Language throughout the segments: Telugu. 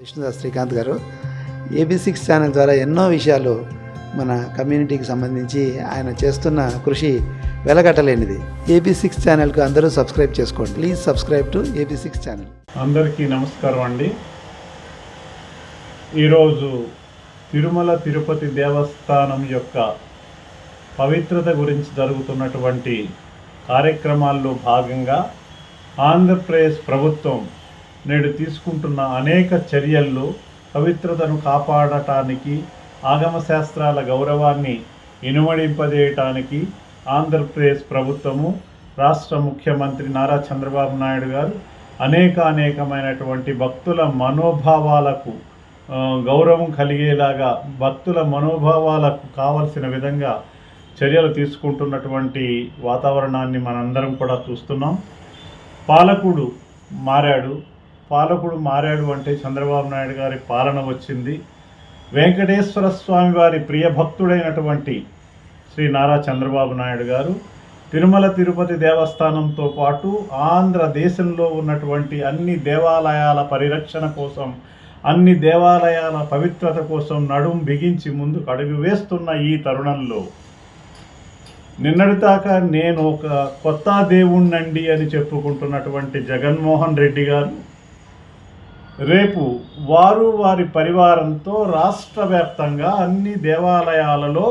విష్ణుదాస్ శ్రీకాంత్ గారు. ఏబీ సిక్స్ ఛానల్ ద్వారా ఎన్నో విషయాలు మన కమ్యూనిటీకి సంబంధించి ఆయన చేస్తున్న కృషి వెలగట్టలేనిది. ఏబీ సిక్స్ ఛానల్కు అందరూ సబ్స్క్రైబ్ చేసుకోండి. Please subscribe to A B six channel. అందరికీ నమస్కారం అండి. ఈరోజు తిరుమల తిరుపతి దేవస్థానం యొక్క పవిత్రత గురించి జరుగుతున్నటువంటి కార్యక్రమాల్లో భాగంగా ఆంధ్రప్రదేశ్ ప్రభుత్వం నేడు తీసుకుంటున్న అనేక చర్యల్లో పవిత్రతను కాపాడటానికి ఆగమ శాస్త్రాల గౌరవాన్ని ఇనుమడింపజేయటానికి ఆంధ్రప్రదేశ్ ప్రభుత్వము రాష్ట్ర ముఖ్యమంత్రి నారా చంద్రబాబు నాయుడు గారు అనేక అనేకమైనటువంటి భక్తుల మనోభావాలకు గౌరవం కలిగేలాగా భక్తుల మనోభావాలకు కావలసిన విధంగా చర్యలు తీసుకుంటున్నటువంటి వాతావరణాన్ని మనందరం కూడా చూస్తున్నాం. పాలకుడు మారాడు. పాలకుడు మారాడు అంటే చంద్రబాబు నాయుడు గారి పాలన వచ్చింది. వెంకటేశ్వర స్వామి వారి ప్రియ భక్తుడైనటువంటి శ్రీ నారా చంద్రబాబు నాయుడు గారు తిరుమల తిరుపతి దేవస్థానంతో పాటు ఆంధ్రదేశంలో ఉన్నటువంటి అన్ని దేవాలయాల పరిరక్షణ కోసం అన్ని దేవాలయాల పవిత్రత కోసం నడుం బిగించి ముందుకు అడుగు వేస్తున్న ఈ తరుణంలో నిన్నటిదాకా నేను ఒక కొత్త దేవుణ్ణండి అని చెప్పుకుంటున్నటువంటి జగన్మోహన్ రెడ్డి గారు రేపు వారు వారి పరివారంతో రాష్ట్ర వ్యాప్తంగా అన్ని దేవాలయాలలో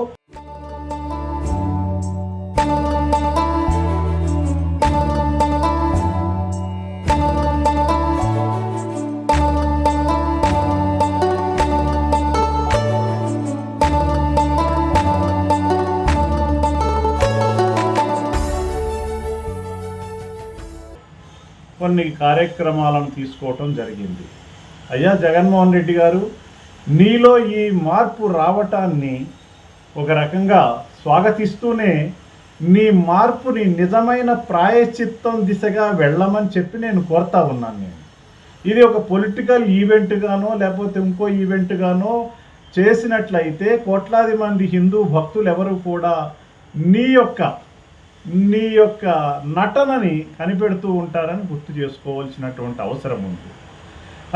కొన్ని కార్యక్రమాలను తీసుకోవటం జరిగింది. అయ్యా జగన్మోహన్ రెడ్డి గారు నీలో ఈ మార్పు రావటాన్ని ఒక రకంగా స్వాగతిస్తూనే నీ మార్పుని నిజమైన ప్రాయచిత్తం దిశగా వెళ్ళమని చెప్పి నేను కోరుతా ఉన్నాను నేను. ఇది ఒక పొలిటికల్ ఈవెంట్గానో లేకపోతే ఇంకో ఈవెంట్గానో చేసినట్లయితే కోట్లాది మంది హిందూ భక్తులు ఎవరు కూడా నీ యొక్క నీ యొక్క నటనని కనిపెడుతూ ఉంటారని గుర్తు చేసుకోవాల్సినటువంటి అవసరం ఉంది.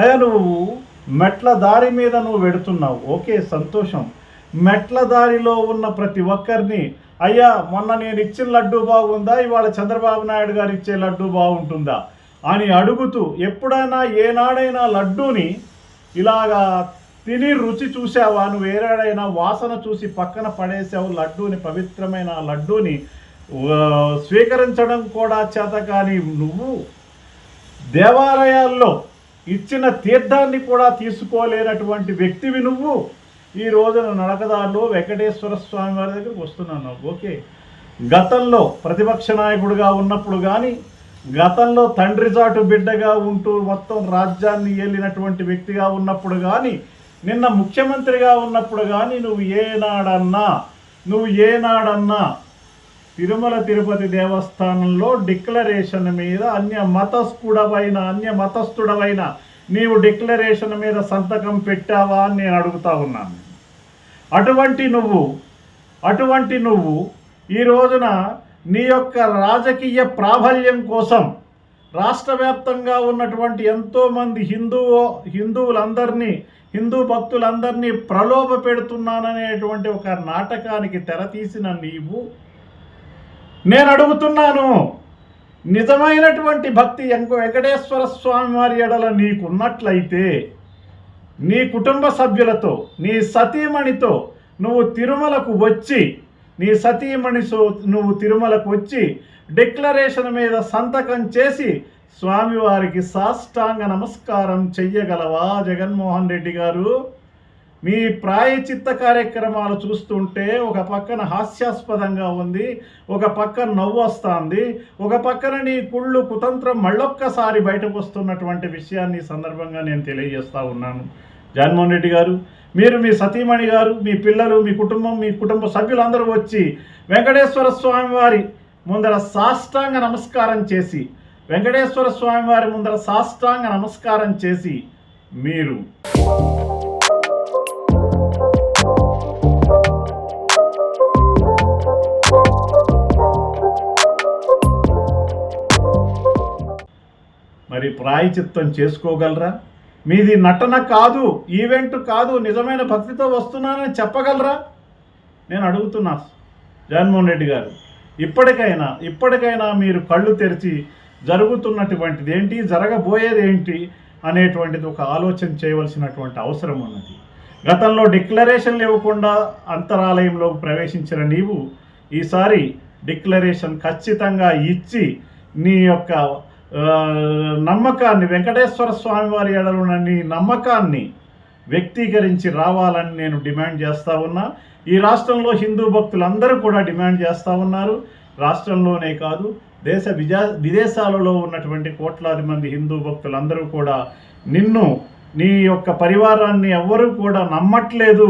అయ్యా నువ్వు మెట్ల దారి మీద నువ్వు వెడుతున్నావు. ఓకే సంతోషం. మెట్ల దారిలో ఉన్న ప్రతి ఒక్కరిని అయ్యా మొన్న నేను ఇచ్చిన లడ్డు బాగుందా? ఇవాళ చంద్రబాబు నాయుడు గారు ఇచ్చే లడ్డు బాగుంటుందా? అని అడుగుతూ ఎప్పుడైనా ఏనాడైనా లడ్డూని ఇలాగా తిని రుచి చూసావా నువ్వు ఏనాడైనా వాసన చూసి పక్కన పడేసావు లడ్డూని పవిత్రమైన లడ్డూని స్వీకరించడం కూడా చేత కానీ నువ్వు దేవాలయాల్లో ఇచ్చిన తీర్థాన్ని కూడా తీసుకోలేనటువంటి వ్యక్తివి నువ్వు. ఈ రోజున నడకదారిలో వెంకటేశ్వర స్వామి వారి దగ్గరికి వస్తున్నాను ఓకే. గతంలో ప్రతిపక్ష నాయకుడిగా ఉన్నప్పుడు కానీ గతంలో తండ్రి చాటు బిడ్డగా ఉంటూ మొత్తం రాజ్యాన్ని ఏలినటువంటి వ్యక్తిగా ఉన్నప్పుడు కానీ నిన్న ముఖ్యమంత్రిగా ఉన్నప్పుడు కానీ నువ్వు ఏనాడన్నా నువ్వు ఏనాడన్నా తిరుమల తిరుపతి దేవస్థానంలో డిక్లరేషన్ మీద అన్య మతస్థుడవైన అన్య మతస్థుడవైన నీవు డిక్లరేషన్ మీద సంతకం పెట్టావా అని నేను అడుగుతా ఉన్నాను. అటువంటి నువ్వు అటువంటి నువ్వు ఈ రోజున నీ యొక్క రాజకీయ ప్రాబల్యం కోసం రాష్ట్ర వ్యాప్తంగా ఉన్నటువంటి ఎంతోమంది హిందూ హిందువులందరినీ హిందూ భక్తులందరినీ ప్రలోభ పెడుతున్నాననేటువంటి ఒక నాటకానికి తెరతీసిన నీవు నేను అడుగుతున్నాను నిజమైనటువంటి భక్తి వెంకటేశ్వర స్వామి వారి ఎడల నీకున్నట్లయితే నీ కుటుంబ సభ్యులతో నీ సతీమణితో నువ్వు తిరుమలకు వచ్చి నీ సతీమణితో నువ్వు తిరుమలకు వచ్చి డిక్లరేషన్ మీద సంతకం చేసి స్వామివారికి సాష్టాంగ నమస్కారం చెయ్యగలవా జగన్మోహన్ రెడ్డి గారు? మీ ప్రాయచిత్త కార్యక్రమాలు చూస్తుంటే ఒక పక్కన హాస్యాస్పదంగా ఉంది ఒక పక్కన నవ్వు వస్తుంది ఒక పక్కన నీ కుళ్ళు కుతంత్రం మళ్ళొక్కసారి బయటకు వస్తున్నటువంటి విషయాన్ని సందర్భంగా నేను తెలియజేస్తూ ఉన్నాను. జగన్మోహన్ రెడ్డి గారు మీరు మీ సతీమణి గారు మీ పిల్లలు మీ కుటుంబం మీ కుటుంబ సభ్యులందరూ వచ్చి వెంకటేశ్వర స్వామి వారి ముందర సాష్టాంగ నమస్కారం చేసి వెంకటేశ్వర స్వామి వారి ముందర సాష్టాంగ నమస్కారం చేసి మీరు ప్రాయచిత్తం చేసుకోగలరా? మీది నటన కాదు ఈవెంట్ కాదు నిజమైన భక్తితో వస్తున్నానని చెప్పగలరా? నేను అడుగుతున్నా జగన్మోహన్ రెడ్డి గారు ఇప్పటికైనా ఇప్పటికైనా మీరు కళ్ళు తెరిచి జరుగుతున్నటువంటిది ఏంటి జరగబోయేది ఏంటి అనేటువంటిది ఒక ఆలోచన చేయవలసినటువంటి అవసరం ఉన్నది. గతంలో డిక్లరేషన్లు ఇవ్వకుండా అంతరాలయంలో ప్రవేశించిన నీవు ఈసారి డిక్లరేషన్ ఖచ్చితంగా ఇచ్చి నీ యొక్క నమ్మకాన్ని వెంకటేశ్వర స్వామి వారి ఎడలున్న నమ్మకాన్ని వ్యక్తీకరించి రావాలని నేను డిమాండ్ చేస్తూ ఉన్నా. ఈ రాష్ట్రంలో హిందూ భక్తులందరూ కూడా డిమాండ్ చేస్తూ ఉన్నారు. రాష్ట్రంలోనే కాదు దేశ విజా విదేశాలలో ఉన్నటువంటి కోట్లాది మంది హిందూ భక్తులందరూ కూడా నిన్ను నీ యొక్క పరివారాన్ని ఎవ్వరూ కూడా నమ్మట్లేదు.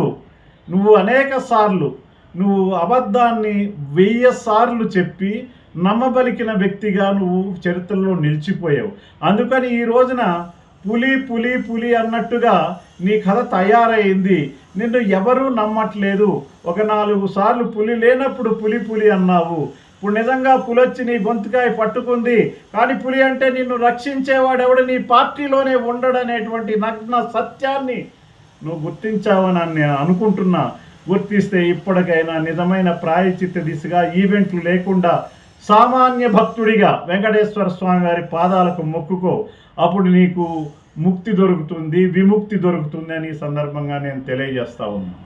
నువ్వు అనేక సార్లు నువ్వు అబద్ధాన్ని వెయ్యి సార్లు చెప్పి నమ్మబలికిన వ్యక్తిగా నువ్వు చరిత్రలో నిలిచిపోయావు. అందుకని ఈ రోజున పులి పులి పులి అన్నట్టుగా నీ కథ తయారైంది. నిన్ను ఎవరూ నమ్మట్లేదు. ఒక నాలుగు సార్లు పులి లేనప్పుడు పులి పులి అన్నావు. ఇప్పుడు నిజంగా పులి వచ్చి నీ గొంతుకాయ పట్టుకుంది. కానీ పులి అంటే నిన్ను రక్షించేవాడెవడు? నీ పార్టీలోనే ఉండడనేటువంటి నగ్న సత్యాన్ని నువ్వు గుర్తించావని నేను అనుకుంటున్నా. గుర్తిస్తే ఇప్పటికైనా నిజమైన ప్రాయచిత్త దిశగా ఈవెంట్లు లేకుండా సామాన్య భక్తుడిగా వెంకటేశ్వర స్వామి వారి పాదాలకు మొక్కుకో అప్పుడు నీకు ముక్తి దొరుకుతుంది విముక్తి దొరుకుతుంది అని సందర్భంగా నేను తెలియజేస్తా ఉన్నాను